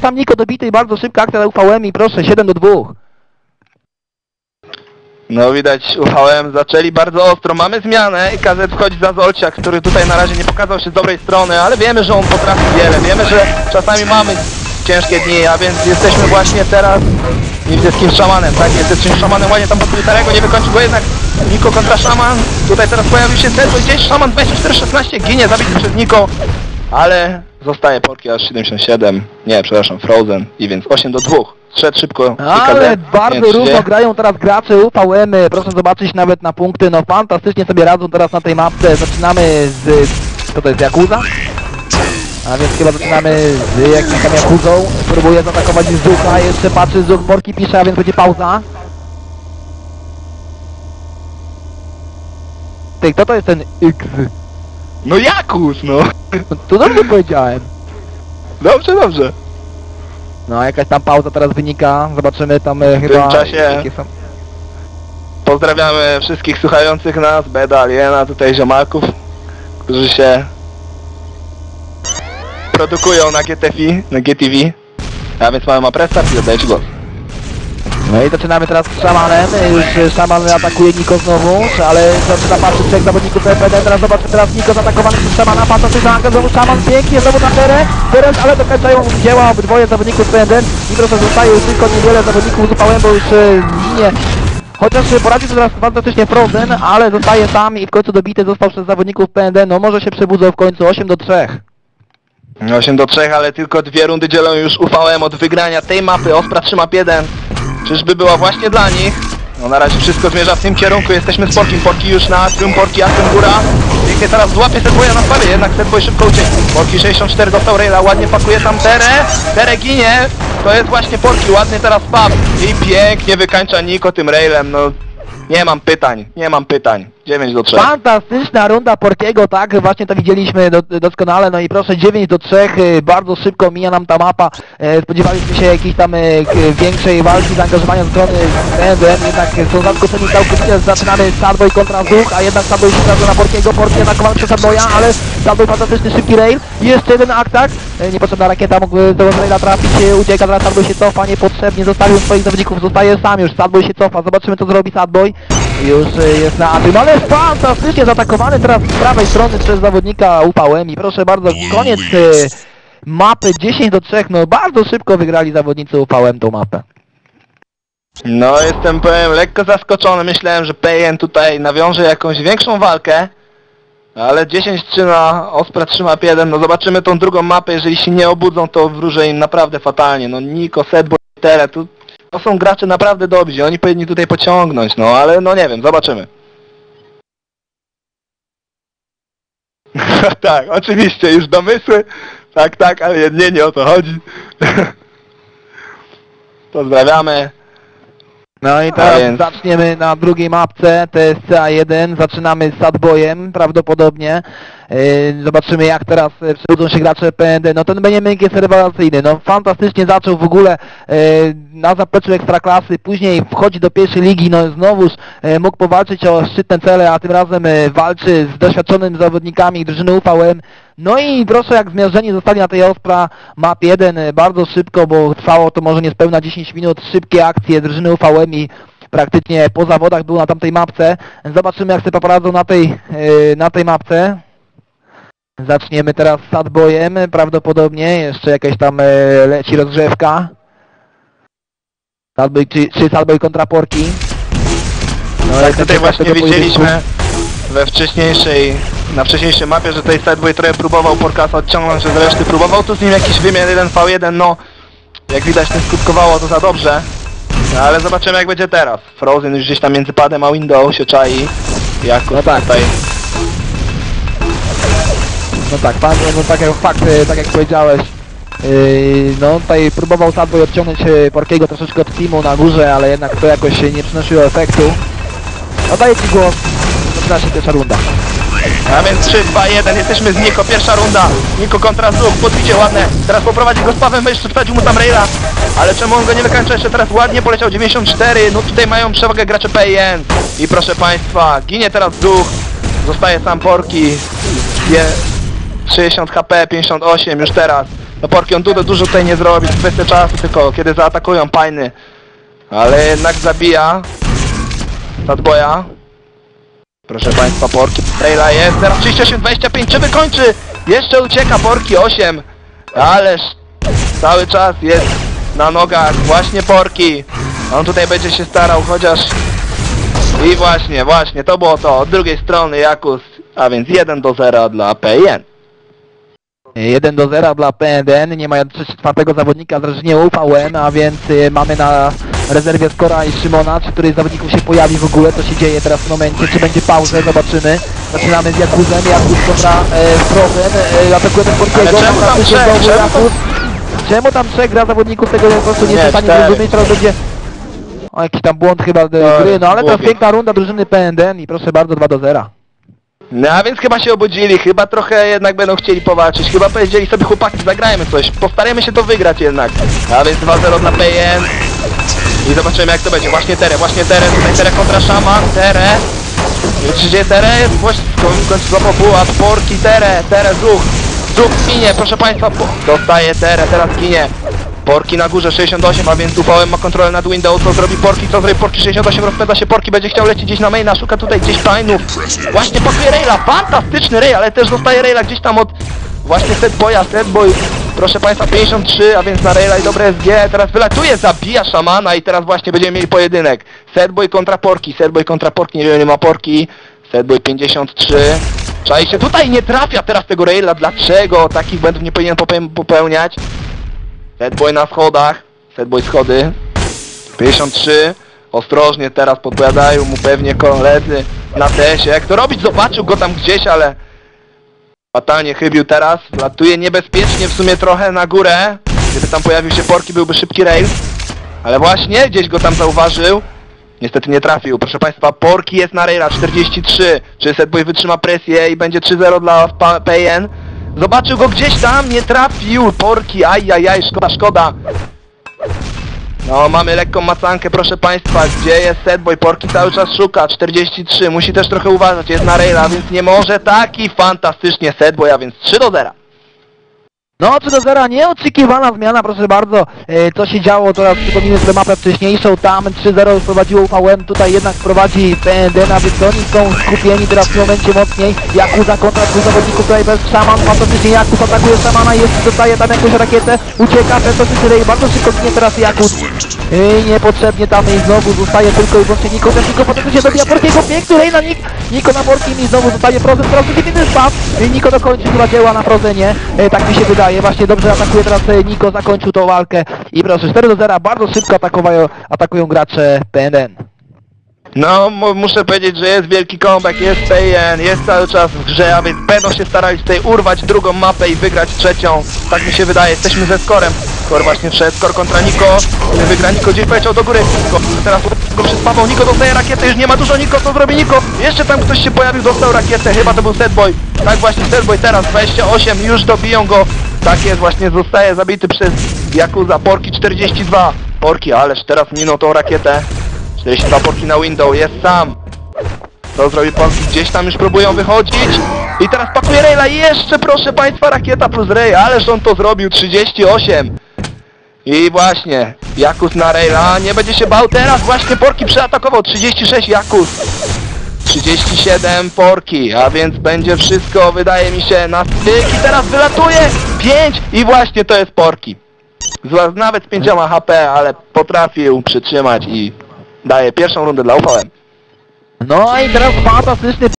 Sam Niko dobity i bardzo szybka akcja na UVM i proszę, 7 do 2. No widać, UVM zaczęli bardzo ostro. Mamy zmianę i KZ wchodzi za Zolciak, który tutaj na razie nie pokazał się z dobrej strony, ale wiemy, że on potrafi wiele. Wiemy, że czasami mamy ciężkie dni, a więc jesteśmy właśnie teraz niemieckim szamanem, tak? Niemieckim szamanem ładnie tam podbił Tarego, nie wykończył go jednak Niko kontra szaman. Tutaj teraz pojawił się Serwo i gdzieś szaman 24-16 ginie, zabity przez Niko. Ale zostaje Porki aż 77, nie, przepraszam, Frozen i więc 8 do 2. Szedł szybko Ale bardzo równo grają teraz gracze UVM, proszę zobaczyć nawet na punkty, no fantastycznie sobie radzą teraz na tej mapce. Zaczynamy z... co to jest, Yakuza? A więc chyba zaczynamy z jakimś tam Yakuzą. Próbuje zaatakować Zucha, jeszcze patrzy Zuch, Borki pisze, a więc będzie pauza. Ty, kto to jest ten X? No Jakus, no! No, to dobrze powiedziałem. Dobrze, dobrze. No, jakaś tam pauza teraz wynika, zobaczymy tam e, chyba... czasie- jakie są- Pozdrawiamy wszystkich słuchających nas, Beda, Aliena, tutaj ziomalków, którzy się produkują na GTV, na GTV. A więc mamy ma prestart i oddaję Ci głos. No i zaczynamy teraz z szamanem, już szaman atakuje Niko znowu, ale zaczyna patrzeć trzech zawodników teraz zobaczmy teraz Niko zaatakowany przez szamana, się znowu szaman, pięknie, znowu na terę, teraz, ale dokończają dzieła obydwoje zawodników i proszę zostaje już tylko niewiele zawodników UVM, bo już e, ginie. Chociaż poradził sobie teraz fantastycznie Frozen, ale zostaje sam i w końcu dobity został przez zawodników PND, no może się przebudzą w końcu 8 do 3. 8 do 3, ale tylko dwie rundy dzielą już UVM od wygrania tej mapy. Ospra trzyma 1. Czyżby była właśnie dla nich? No na razie wszystko zmierza w tym kierunku. Jesteśmy z Porkim. Porki już na Astrym, Porki Astrym góra. Pięknie teraz złapie Setboya na spawie, jednak Setboy szybko uciekł. Porki 64 dostał Raila, ładnie pakuje tam Terę. Terę ginie. To jest właśnie Porki, ładny teraz pub. I pięknie wykańcza Niko tym Railem. No nie mam pytań, nie mam pytań. 9 do 3. Fantastyczna runda Portiego, tak, właśnie to widzieliśmy do, doskonale, no i proszę 9 do 3, y, bardzo szybko mija nam ta mapa, e, spodziewaliśmy się jakiejś tam e, większej walki, zaangażowania strony BNDM, jednak są zaskoczeni całkowicie, zaczynamy Starboy kontra Zuch, a jednak Starboy się na Portiego, Porti atakowany przez Starboya, ale Starboy fantastyczny, szybki rail, jeszcze jeden atak, e, niepotrzebna rakieta mógł do raila trafić, ucieka, teraz Starboy się cofa, niepotrzebnie, zostawił swoich zawodników, zostaje sam już, Starboy się cofa, zobaczymy co zrobi Starboy, już e, jest na tym, ale fantastycznie zaatakowany teraz z prawej strony przez zawodnika UVM i proszę bardzo, koniec e, mapy 10 do 3, no bardzo szybko wygrali zawodnicy UVM tą mapę. No jestem, powiem, lekko zaskoczony. Myślałem, że PN tutaj nawiąże jakąś większą walkę. Ale 10-3 na Ospra trzyma 1. No zobaczymy tą drugą mapę. Jeżeli się nie obudzą, to wróżę im naprawdę fatalnie. No Niko, Sedbo, Tele, tu, to są gracze naprawdę dobrzy. Oni powinni tutaj pociągnąć. No ale no nie wiem, zobaczymy. tak, oczywiście, już domysły. Tak, tak, ale nie, nie o to chodzi. Pozdrawiamy. No i teraz więc- zaczniemy na drugiej mapce, to jest CA1, zaczynamy z Sadboyem prawdopodobnie. Yy, zobaczymy jak teraz e, przebudzą się gracze PND. No ten Beniamink jest rewelacyjny, no fantastycznie zaczął w ogóle e, na zapleczu Ekstraklasy, później wchodzi do pierwszej ligi, no znowuż e, mógł powalczyć o szczytne cele, a tym razem e, walczy z doświadczonymi zawodnikami drużyny UVM. No i proszę jak zmierzeni zostali na tej Ospra map 1 e, bardzo szybko, bo trwało to może niespełna 10 minut, szybkie akcje drużyny UVM i praktycznie po zawodach był na tamtej mapce. Zobaczymy jak sobie poradzą na tej, e, na tej mapce. Zaczniemy teraz z Sadboyem, prawdopodobnie, jeszcze jakaś tam e, leci rozgrzewka. Sadboy, czy, czy Sadboy kontra Porki. No, Tak, tutaj właśnie widzieliśmy we wcześniejszej, na wcześniejszej mapie, że tutaj Sideway trochę próbował Porkasa odciągnąć od reszty, próbował tu z nim jakiś wymiar 1v1, no jak widać nie skutkowało to za dobrze. No, ale zobaczymy jak będzie teraz. Frozen już gdzieś tam między padem a window się czai. Jak No tak. tutaj. No tak, pan, no tak jak fakt, tak jak powiedziałeś, yy, no tutaj próbował Sadboy odciągnąć e, Porkiego troszeczkę od teamu na górze, ale jednak to jakoś nie przynosiło efektu. Oddaję Ci głos, zaczyna się pierwsza runda. A więc 3, 2, 1, jesteśmy z Niko, pierwsza runda. Niko kontra Zuch, podbicie ładne. Teraz poprowadzi go z Pawem, jeszcze wsadził mu tam Raila. Ale czemu on go nie wykańcza? Jeszcze teraz ładnie poleciał 94. No tutaj mają przewagę gracze PIN. I proszę Państwa, ginie teraz Zuch. Zostaje sam Porki. Je 60 HP, 58 już teraz. No Porki on dużo, dużo tutaj nie zrobi, kwestia czasu tylko, kiedy zaatakują Pajny. Ale jednak zabija. Sadboya. Proszę Państwa, Porki. Taylor jest, teraz 38-25, czy wykończy? Jeszcze ucieka Porki 8. Ależ cały czas jest na nogach właśnie Porki. On tutaj będzie się starał, chociaż... I właśnie, właśnie, to było to. Od drugiej strony Jakus, a więc 1 do 0 dla PN. 1 do 0 dla PNDN, nie mają czwartego zawodnika z drużynie UVM, a więc y, mamy na rezerwie Skora i Szymona, czy któryś z zawodników się pojawi w ogóle, co się dzieje teraz w momencie, czy będzie pauzę, zobaczymy. Zaczynamy z Jakuzem, Jakuz kontra e, Frozen, e, atakuje ten Portiego, Ale czemu tam trzech? Czemu Jakuz. Czemu tam trzech gra zawodników tego po prostu nie jestem w stanie zrozumieć, teraz będzie... O, jakiś tam błąd chyba do No, gry, no ale to piękna runda drużyny PNDN i proszę bardzo 2 do 0. No a więc chyba się obudzili, chyba trochę jednak będą chcieli powalczyć, chyba powiedzieli sobie chłopaki zagrajmy coś, postarajmy się to wygrać jednak. A więc 2-0 dla PN. I zobaczymy jak to będzie, właśnie Tere, właśnie Tere, tutaj Tere kontra Szaman, Tere. Czy gdzie Tere jest? Właśnie w końcu złapał pułap, Porki, Tere, Tere, Zuch. Zuch ginie, proszę państwa, po... dostaje Tere, teraz ginie. Porki na górze 68, a więc UVM ma kontrolę nad Windows, co zrobi Porki, co zrobi Porki 68, rozpędza się Porki, będzie chciał lecieć gdzieś na maina, szuka tutaj gdzieś painów. Właśnie pakuje Raila, fantastyczny Rail, ale też dostaje Raila gdzieś tam od właśnie Setboya, Setboy, proszę państwa 53, a więc na Raila i dobre SG, teraz wylatuje, zabija szamana i teraz właśnie będziemy mieli pojedynek. Setboy kontra Porki, Setboy kontra Porki, nie wiem nie ma Porki, Setboy 53. Czaj się tutaj nie trafia teraz tego Raila, dlaczego takich błędów nie powinien popeł- popełniać? Setboy na schodach. Setboy schody. 53. Ostrożnie teraz podpowiadają mu pewnie koledzy na tesie. Jak to robić? Zobaczył go tam gdzieś, ale fatalnie chybił teraz. Latuje niebezpiecznie w sumie trochę na górę. Gdyby tam pojawił się Porki, byłby szybki rail. Ale właśnie, gdzieś go tam zauważył. Niestety nie trafił. Proszę Państwa, Porki jest na raila 43. Czy Setboy wytrzyma presję i będzie 3-0 dla PN? Zobaczył go gdzieś tam, nie trafił. Porki, ajajaj, szkoda, szkoda. No, mamy lekką macankę, proszę Państwa. Gdzie jest Setboy? Porki cały czas szuka. 43. Musi też trochę uważać. Jest na raila, więc nie może. Taki fantastycznie Setboy, a więc 3 do 0. No, 3 do 0, nieoczekiwana zmiana, proszę bardzo. E, co się działo, teraz przypomnijmy sobie mapę wcześniejszą, tam 3-0 wprowadziło UVM, tutaj jednak prowadzi PND, a więc oni są skupieni teraz w tym momencie mocniej. Jakuza kontra dwóch zawodników, tutaj bez szaman, fantastycznie Jakuz atakuje szamana, jest, dostaje tam jakąś rakietę, ucieka, fantastyczny rej, bardzo szybko ginie teraz Jakuz. I niepotrzebnie tam i znowu zostaje tylko i wyłącznie Niko, też Niko się dobija Porkiego, piękny rej na Nik, Niko na Porkim i znowu zostaje Frozen, teraz przeciwny spadł. I Niko dokończy chyba dzieła na Frozenie, e, tak mi się wydaje, właśnie dobrze atakuje teraz e, Niko, zakończył tą walkę i proszę, 4 do 0, bardzo szybko atakują, gracze PNN. No, mu- muszę powiedzieć, że jest wielki comeback, jest PN, jest cały czas w grze, a więc będą się starali tutaj urwać drugą mapę i wygrać trzecią. Tak mi się wydaje, jesteśmy ze skorem. Skor właśnie wszedł, skor kontra Niko. Wygra Niko, gdzieś poleciał do góry. Niko, teraz go przyspawał, Niko dostaje rakietę, już nie ma dużo Niko, co zrobi Niko? Jeszcze tam ktoś się pojawił, dostał rakietę, chyba to był Setboy. Tak właśnie Setboy teraz, 28, już dobiją go. Tak jest, właśnie zostaje zabity przez Jakuza, Porki 42. Porki, ależ teraz minął tą rakietę. 42 porki na window, jest sam. Co zrobi Polski? Gdzieś tam już próbują wychodzić. I teraz pakuje Rayla jeszcze proszę Państwa rakieta plus Ray, ależ on to zrobił, 38. I właśnie, Jakus na Rayla, nie będzie się bał teraz, właśnie Porki przeatakował, 36 Jakus. 37 Porki, a więc będzie wszystko, wydaje mi się, na styk i teraz wylatuje 5 i właśnie to jest Porki. Z, nawet z 5 HP, ale potrafił przytrzymać i daje pierwszą rundę dla UVM. No i teraz fantastyczny